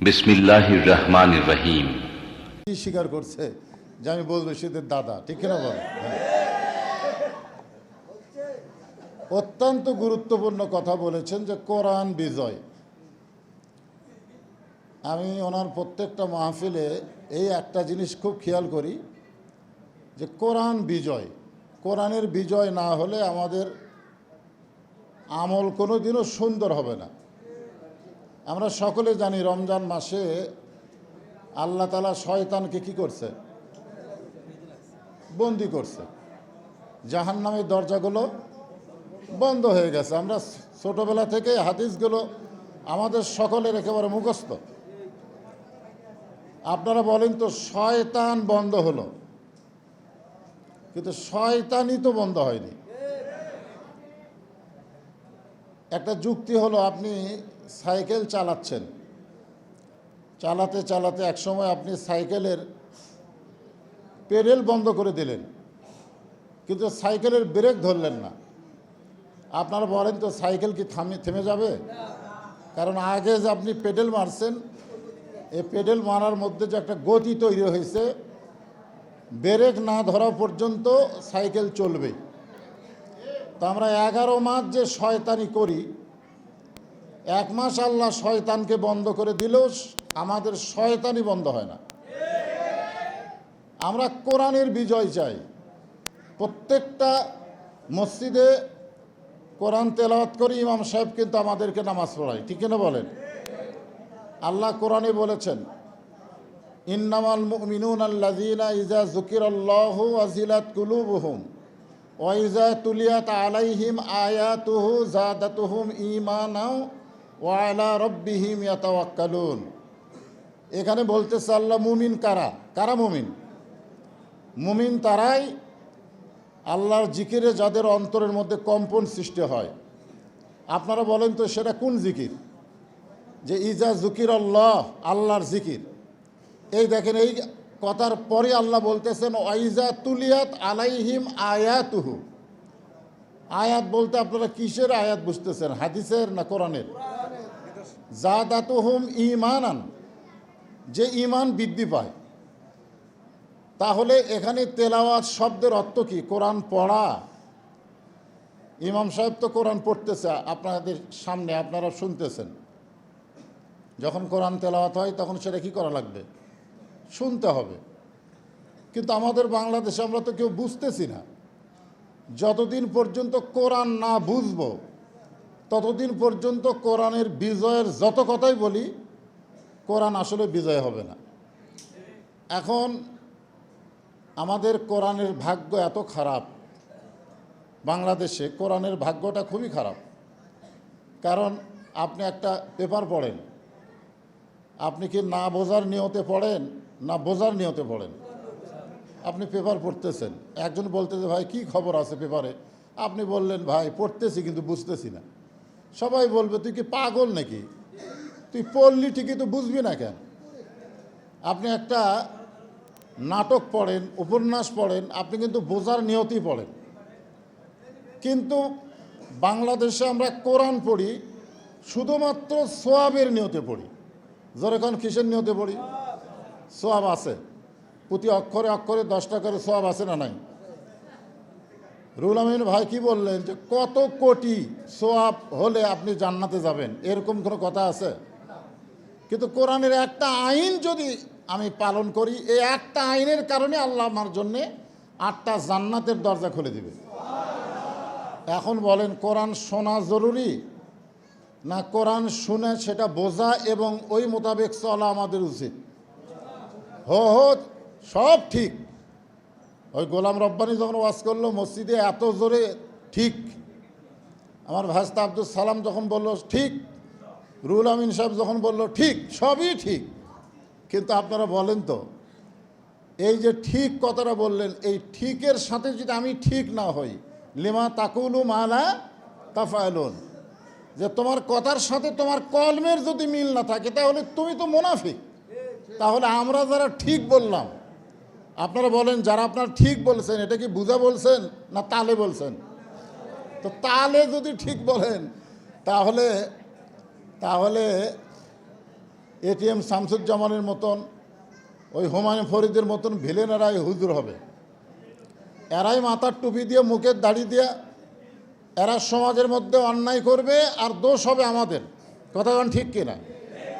বিসমিল্লাহির রহমানির রহিম। কি স্বীকার করছে? যে আমি বলব সেদের দাদা, ঠিক কিনা বল? হ্যাঁ। অত্যন্ত গুরুত্বপূর্ণ কথা বলেছেন যে কোরআন বিজয়। আমি ওনার প্রত্যেকটা মাহফিলে এই একটা জিনিস খুব খেয়াল করি, যে কোরআন বিজয়। কোরআনের বিজয় না হলে আমাদের আমল কোনো দিনও সুন্দর হবে না। আমরা সকলে জানি রমজান মাসে আল্লাহ তালা শয়তানকে কি করছে? বন্দি করছে। জাহান নামের দরজাগুলো বন্ধ হয়ে গেছে। আমরা ছোটবেলা থেকে হাদিসগুলো আমাদের সকলের একেবারে মুখস্থ। আপনারা বলেন তো, শয়তান বন্ধ হলো। কিন্তু শয়তানই তো বন্ধ হয়নি। একটা যুক্তি হলো আপনি সাইকেল চালাচ্ছেন। চালাতে চালাতে একসময় আপনি সাইকেলের পেডেল বন্ধ করে দিলেন। কিন্তু সাইকেলের ব্রেক ধরলেন না। আপনারা বলেন তো সাইকেল কি থামে, থেমে যাবে? কারণ আগে যে আপনি পেডেল মারছেন, এই পেডেল মারার মধ্যে যে একটা গতি তৈরি হয়েছে, ব্রেক না ধরা পর্যন্ত সাইকেল চলবে তো আমরা এগারো মাস যে শয়তানি করি, এক মাস আল্লাহ শয়তানকে বন্ধ করে দিলেও আমাদের শয়তানি বন্ধ হয় না। আমরা কোরআনের বিজয় চাই। প্রত্যেকটা মসজিদে কোরআন তেলাওয়াত করি, ইমাম সাহেব কিন্তু আমাদেরকে নামাজ পড়ায়, ঠিক না বলেন? আল্লাহ কোরআনে বলেছেন, ইন্নামাল মুমিনুন আল্লাযীনা ইজা যুকিরাল্লাহু ওয়াজিলাত কুলুবুহুম। ওয়া ইজা তুলিয়াত আলাইহিম আয়াতুহু যাদাতুহুম ঈমানাও ওয়া আলা রাব্বিহিম ইয়াতাওয়াক্কালুন। এখানে বলতেছে আল্লাহ, মুমিন কারা? কারা মুমিন? মুমিন তারাই আল্লাহর জিকিরে যাদের অন্তরের মধ্যে কম্পন সৃষ্টি হয়। আপনারা বলেন তো, সেটা কোন জিকির? যে ইজা জুকির আল্লাহ আল্লাহর জিকির। এই দেখেন, এই কথার পরে আল্লাহ বলতেছেন, ওয়াইজা তুলিয়াত আলাইহিম আয়াতুহু? আয়াত বলতে আপনারা কিসের আয়াত বুঝতেছেন, হাদিসের না কোরআনের? জাদাতুহুম ইমানান যে ইমান বৃদ্ধি পায়। তাহলে এখানে তেলাওয়াত শব্দের অর্থ কি? কোরআন পড়া। ইমাম সাহেব তো কোরআন পড়তেছে, আপনাদের সামনে আপনারা শুনতেছেন। যখন কোরআন তেলাওয়াত হয়, তখন সেটা কি করা লাগবে? শুনতে হবে। কিন্তু আমাদের বাংলাদেশে আমরা তো কেউ বুঝতেছি না। যতদিন পর্যন্ত কোরআন না বুঝব, ততদিন পর্যন্ত কোরআনের বিজয়ের যত কথাই বলি, কোরআন আসলে বিজয় হবে না। এখন আমাদের কোরআনের ভাগ্য এত খারাপ, বাংলাদেশে কোরআনের ভাগ্যটা খুবই খারাপ। কারণ আপনি একটা পেপার পড়েন, আপনি কি না বোঝার নিয়তে পড়েন? না, বোঝার নিয়তে পড়েন। আপনি পেপার পড়তেছেন। একজন বলতেছে, ভাই, কি খবর আছে পেপারে আপনি বললেন, ভাই, পড়তেছি কিন্তু বুঝতেছি না। সবাই বলবে, তুই কি পাগল নাকি? তুই পড়লি ঠিকই তো বুঝবি না কেন? আপনি একটা নাটক পড়েন, উপন্যাস পড়েন, আপনি কিন্তু বোঝার নিয়তি পড়েন। কিন্তু বাংলাদেশে আমরা কোরআন পড়ি, শুধুমাত্র সোয়াবের নিয়তে পড়ি। যেরকম কিসের নিয়তে পড়ি? সোয়াব আছে। প্রতি অক্ষরে অক্ষরে দশটা করে সোয়াব আছে না নাই? রুল আমিন ভাই কি বললেন যে, কত কোটি সোয়াব হলে আপনি জান্নাতে যাবেন? এরকম কোনো কথা আছে? কিন্তু কোরআনের একটা আইন যদি আমি পালন করি, এই একটা আইনের কারণে আল্লাহ আমার জন্যে আটটা জান্নাতের দরজা খুলে দিবে। এখন বলেন, কোরআন শোনা জরুরি না কোরআন শুনে সেটা বোঝা এবং ওই মোতাবেক চলা আমাদের উচিত? হো হো, সব ঠিক। ওই গোলাম রব্বানি যখন ওয়াজ করল, মসজিদে এত জোরে ঠিক। আমার ভাস্তা আব্দুল সালাম যখন বলল, ঠিক। রুল আমিন সাহেব যখন বলল, ঠিক, সবই ঠিক। কিন্তু আপনারা বলেন তো, এই যে ঠিক কথাটা বললেন, এই ঠিকের সাথে যদি আমি ঠিক না হই, লিমা তাকুলু মালা তাফায়লুন যে তোমার কথার সাথে তোমার কলমের যদি মিল না থাকে, তাহলে তুমি তো মুনাফিক। তাহলে আমরা যারা ঠিক বললাম, আপনারা বলেন যারা আপনার ঠিক বলছেন, এটা কি বুঝা বলছেন না তালে বলছেন? তো তালে যদি ঠিক বলেন, তাহলে তাহলে এটিএম শামসুজ্জামানের মতন, ওই হুমায়ুন ফরিদের মতন ভিলেনেরাই হুজুর হবে। এরাই মাথার টুপি দিয়ে, মুখের দাড়ি দিয়ে, এরা সমাজের মধ্যে অন্যায় করবে আর দোষ হবে আমাদের। কথা ঠিক কিনা?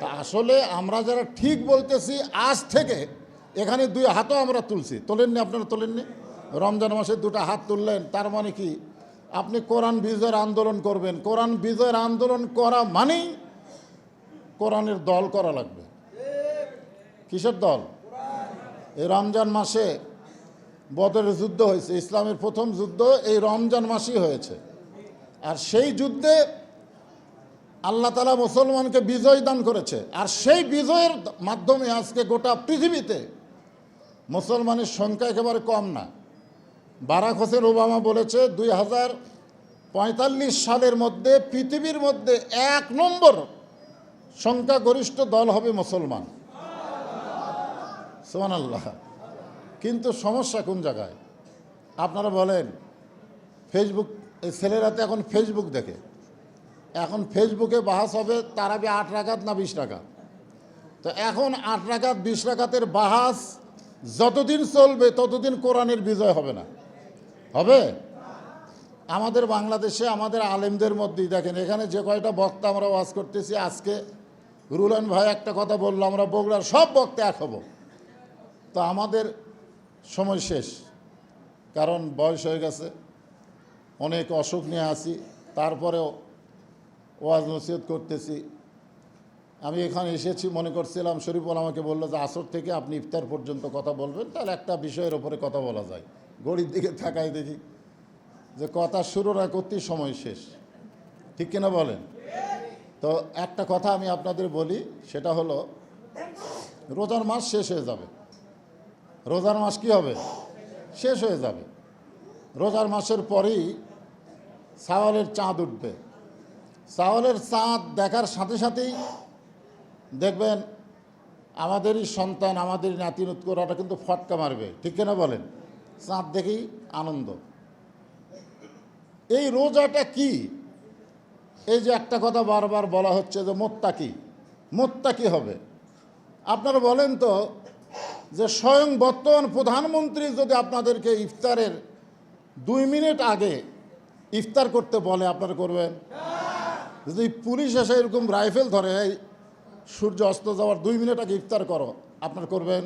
তা আসলে আমরা যারা ঠিক বলতেছি, আজ থেকে এখানে দুই হাতও আমরা তুলছি। তোলেননি আপনারা, তোলেননি? রমজান মাসে দুটো হাত তুললেন, তার মানে কি? আপনি কোরআন বিজয়ের আন্দোলন করবেন। কোরআন বিজয়ের আন্দোলন করা মানেই কোরআনের দল করা লাগবে। কিসের দল? এই রমজান মাসে বদরের যুদ্ধ হয়েছে, ইসলামের প্রথম যুদ্ধ এই রমজান মাসেই হয়েছে। আর সেই যুদ্ধে আল্লাহ তালা মুসলমানকে বিজয় দান করেছে। আর সেই বিজয়ের মাধ্যমে আজকে গোটা পৃথিবীতে মুসলমানের সংখ্যা একেবারে কম না। বারাক হোসেন ওবামা বলেছে, দুই হাজার পঁয়তাল্লিশ সালের মধ্যে, পৃথিবীর মধ্যে এক নম্বর সংখ্যাগরিষ্ঠ দল হবে মুসলমান। সোমান আল্লাহ কিন্তু সমস্যা কোন জায়গায়? আপনারা বলেন ফেসবুক এই ছেলেরা তো এখন ফেসবুক দেখে। এখন ফেসবুকে বাহাস হবে তারাবি আট রাকাত না বিশ টাকা তো এখন আট রাকাত, বিশ রাকাতের বাহাস যতদিন চলবে, ততদিন কোরআনের বিজয় হবে না। হবে? আমাদের বাংলাদেশে আমাদের আলেমদের মধ্যেই দেখেন, এখানে যে কয়টা বক্তা আমরা ওয়াজ করতেছি আজকে, রুলান ভাই একটা কথা বলল, আমরা বগুড়ার সব বক্তা এক হব। তো আমাদের সময় শেষ, কারণ বয়স হয়ে গেছে, অনেক অসুখ নিয়ে আসি তারপরেও ওয়াজ নসিহত করতেছি। আমি এখানে এসেছি, মনে করছিলাম শরীফুল আমাকে বলল যে আসর থেকে আপনি ইফতার পর্যন্ত কথা বলবেন, তাহলে একটা বিষয়ের ওপরে কথা বলা যায়। গড়ির দিকে থাকায় দেখি যে কথা শুরু না করতেই সময় শেষ। ঠিক কিনা বলেন? তো একটা কথা আমি আপনাদের বলি, সেটা হলো, রোজার মাস শেষ হয়ে যাবে। রোজার মাস কি হবে? শেষ হয়ে যাবে। রোজার মাসের পরেই সাওয়ালের চাঁদ উঠবে। সাওয়ালের চাঁদ দেখার সাথে সাথেই দেখবেন আমাদেরই সন্তান, আমাদেরই নাতি ওরা কিন্তু ফটকা মারবে। ঠিক কিনা বলেন? চাঁদ দেখেই আনন্দ। এই রোজাটা কি? এই যে একটা কথা বারবার বলা হচ্ছে যে মোত্তা কি মোত্তাকি। মোত্তাকি হবে। আপনারা বলেন তো যে স্বয়ং বর্তমান প্রধানমন্ত্রী যদি আপনাদেরকে ইফতারের দুই মিনিট আগে ইফতার করতে বলে, আপনারা করবেন? যদি পুলিশ এসে এরকম রাইফেল ধরে সূর্য অস্ত যাওয়ার দুই মিনিট আগে ইফতার করো। আপনারা করবেন?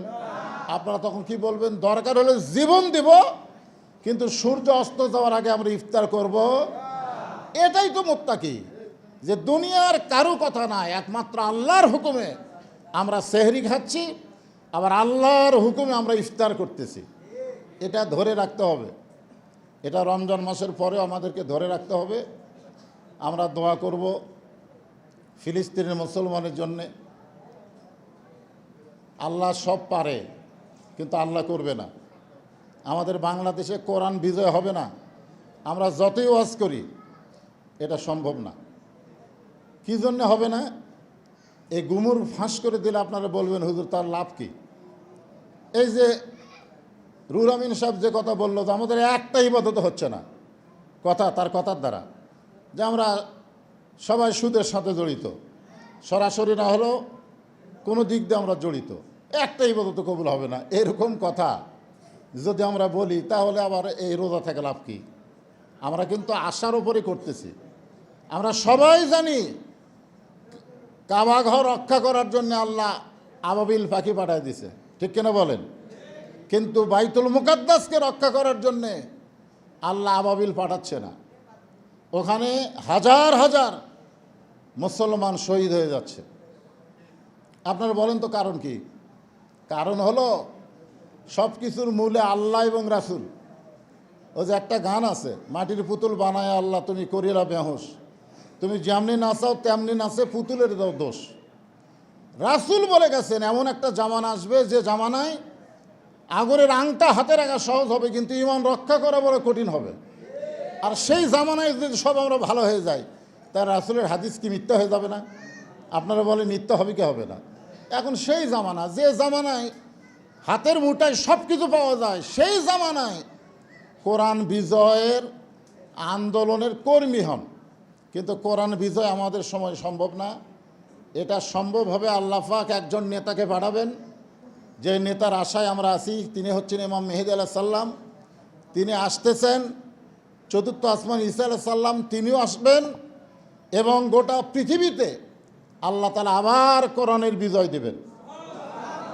আপনারা তখন কি বলবেন? দরকার হলে জীবন দিব, কিন্তু সূর্য অস্ত যাওয়ার আগে আমরা ইফতার করব। এটাই তো মোত্তাকি, যে দুনিয়ার কারও কথা নাই, একমাত্র আল্লাহর হুকুমে আমরা সেহরি খাচ্ছি, আবার আল্লাহর হুকুমে আমরা ইফতার করতেছি। এটা ধরে রাখতে হবে। এটা রমজান মাসের পরেও আমাদেরকে ধরে রাখতে হবে। আমরা দোয়া করব ফিলিস্তিনের মুসলমানের জন্যে। আল্লাহ সব পারে, কিন্তু আল্লাহ করবে না। আমাদের বাংলাদেশে কোরআন বিজয় হবে না। আমরা যতই ওয়াজ করি, এটা সম্ভব না। কী জন্য হবে না? এই গুমুর ফাঁস করে দিলে আপনারা বলবেন, হুজুর, তার লাভ কি? এই যে রুল আমিন সাহেব যে কথা বলল যে আমাদের একটা ইবাদত হচ্ছে না। কথা, তার কথার দ্বারা। যে আমরা সবাই সুদের সাথে জড়িত। সরাসরি না হলেও কোনো দিক দিয়ে আমরা জড়িত। একটা ইবাদত কবুল হবে না। এরকম কথা যদি আমরা বলি, তাহলে আবার এই রোজা থেকে লাভ কি? আমরা কিন্তু আশার উপরে করতেছি। আমরা সবাই জানি কাবা ঘর রক্ষা করার জন্য আল্লাহ আবাবিল পাখি পাঠায় দিছে। ঠিক কিনা বলেন? কিন্তু বাইতুল মুকাদ্দাসকে রক্ষা করার জন্যে আল্লাহ আবাবিল পাঠাচ্ছে না। ওখানে হাজার হাজার মুসলমান শহীদ হয়ে যাচ্ছে। আপনারা বলেন তো কারণ কি? কারণ হলো সব কিছুর মূলে আল্লাহ এবং রাসুল। ও যে একটা গান আছে, মাটির পুতুল বানায় আল্লাহ, তুমি করিরা বেহস। তুমি যেমনি নাচাও, তেমনি নাচে পুতুলের দোষ। রাসুল বলে গেছেন, এমন একটা জামানা আসবে, যে জামানায় আগরের আংটা হাতে রাখা সহজ হবে, কিন্তু ইমান রক্ষা করা বড় কঠিন হবে। আর সেই জামানায় যদি সব আমরা ভালো হয়ে যাই তার রাসুলের হাদিস কি মিথ্যা হয়ে যাবে না? আপনারা বলে মিথ্যা হবে কি হবে না? এখন সেই জামানা, যে জামানায় হাতের মুঠায় সব কিছু পাওয়া যায়, সেই জামানায় কোরআন বিজয়ের আন্দোলনের কর্মী হন। কিন্তু কোরআন বিজয় আমাদের সময় সম্ভব না। এটা সম্ভব হবে আল্লাহাক একজন নেতাকে পাঠাবেন। যে নেতার আশায় আমরা আছি, তিনি হচ্ছেন ইমাম মেহেদি আলাহ সাল্লাম তিনি আসতেছেন চতুর্থ আসমান ঈসা আলাহ সাল্লাম তিনিও আসবেন এবং গোটা পৃথিবীতে আল্লাহ তালা আবার কোরআনের বিজয় দেবেন।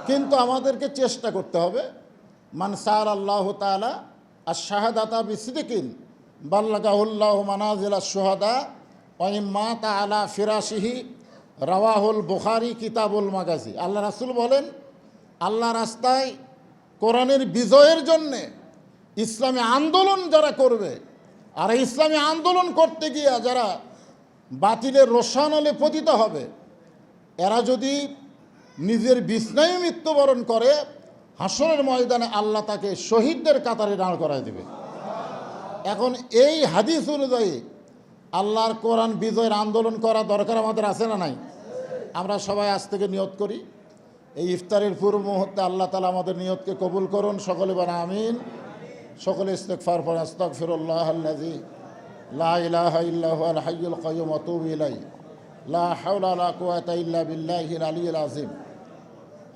কিন্তু আমাদেরকে চেষ্টা করতে হবে, মান সার আল্লাহ তালা আর শাহাদাতা বিসিদিকিন বাল্লাগাহুল্লাহ মানাজিল সোহাদা ওয়াইম্মা তালা ফিরাসিহি রাওয়াহুল বুখারি কিতাবুল মাগাজি। আল্লাহ রাসুল বলেন, আল্লাহ রাস্তায় কোরআনের বিজয়ের জন্যে ইসলামী আন্দোলন যারা করবে আর ইসলামী আন্দোলন করতে গিয়ে যারা বাতিলের রোশানলে পতিত হবে, এরা যদি নিজের বিছনায় মৃত্যুবরণ করে হাসনের ময়দানে আল্লাহ তাকে শহীদদের কাতারে দাঁড় করায় দেবে। এখন এই হাদিস অনুযায়ী আল্লাহর কোরআন বিজয়ের আন্দোলন করা দরকার আমাদের আছে না নাই? আমরা সবাই আজ থেকে নিয়ত করি, এই ইফতারের পূর্ব মুহূর্তে আল্লাহ তালা আমাদের নিয়তকে কবুল করুন, সকলে বানা আমিন। সকলে ইস্তেকফার পর আস্তক ফিরুল্লাহ আল্লাজি লা হাওলা লা ইল্লা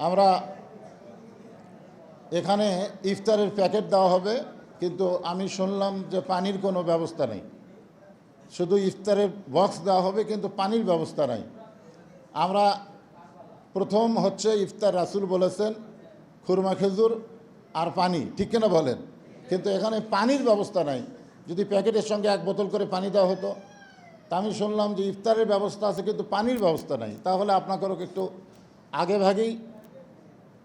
আমরা এখানে ইফতারের প্যাকেট দেওয়া হবে, কিন্তু আমি শুনলাম যে পানির কোনো ব্যবস্থা নেই। শুধু ইফতারের বক্স দেওয়া হবে, কিন্তু পানির ব্যবস্থা নাই। আমরা প্রথম হচ্ছে ইফতার রাসুল বলেছেন, খুরমা খেজুর আর পানি, ঠিক কিনা বলেন? কিন্তু এখানে পানির ব্যবস্থা নাই। যদি প্যাকেটের সঙ্গে এক বোতল করে পানি দেওয়া হতো, তা আমি শুনলাম যে ইফতারের ব্যবস্থা আছে, কিন্তু পানির ব্যবস্থা নাই। তাহলে আপনাদেরকে একটু আগে ভাগেই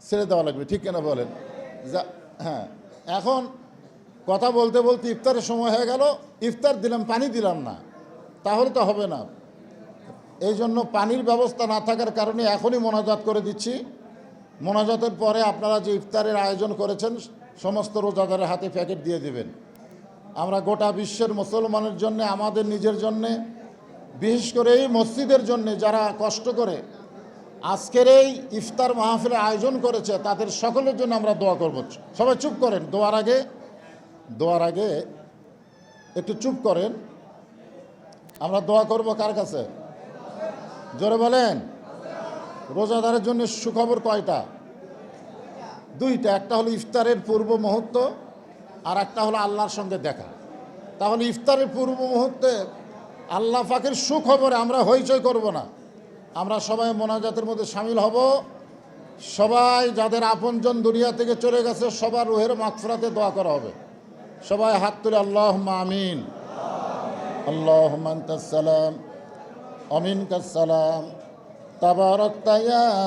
ছেড়ে দেওয়া লাগবে, ঠিক কেনা বলেন? যা হ্যাঁ। এখন কথা বলতে বলতে ইফতারের সময় হয়ে গেল, ইফতার দিলাম, পানি দিলাম না। তাহলে তো হবে না। এই জন্য পানির ব্যবস্থা না থাকার কারণে এখনই মোনাজাত করে দিচ্ছি। মোনাজাতের পরে আপনারা যে ইফতারের আয়োজন করেছেন সমস্ত রোজাদারের হাতে প্যাকেট দিয়ে দেবেন। আমরা গোটা বিশ্বের মুসলমানের জন্য, আমাদের নিজের জন্যে, বিশেষ করে এই মসজিদের জন্যে যারা কষ্ট করে আজকের এই ইফতার মাহফিলের আয়োজন করেছে, তাদের সকলের জন্য আমরা দোয়া করব। সবাই চুপ করেন, দোয়ার আগে দোয়ার আগে একটু চুপ করেন। আমরা দোয়া করব কার কাছে? জোরে বলেন। রোজাদারের জন্য সুখবর কয়টা? দুইটা, একটা হলো ইফতারের পূর্ব মুহূর্ত আর একটা হলো আল্লাহর সঙ্গে দেখা। তাহলে ইফতারের পূর্ব মুহূর্তে আল্লাহ পাকের সুখবরে আমরা হইচই করব না। আমরা সবাই মোনাজাতের মধ্যে সামিল হব। সবাই যাদের আপনজন দুনিয়া থেকে চলে গেছে, সবার রুহের মাগফিরাতে দোয়া করা হবে। সবাই হাত তুলে আল্লাহ আমিন। আল্লাহ সালাম। অমিন কাসালাম তাইয়া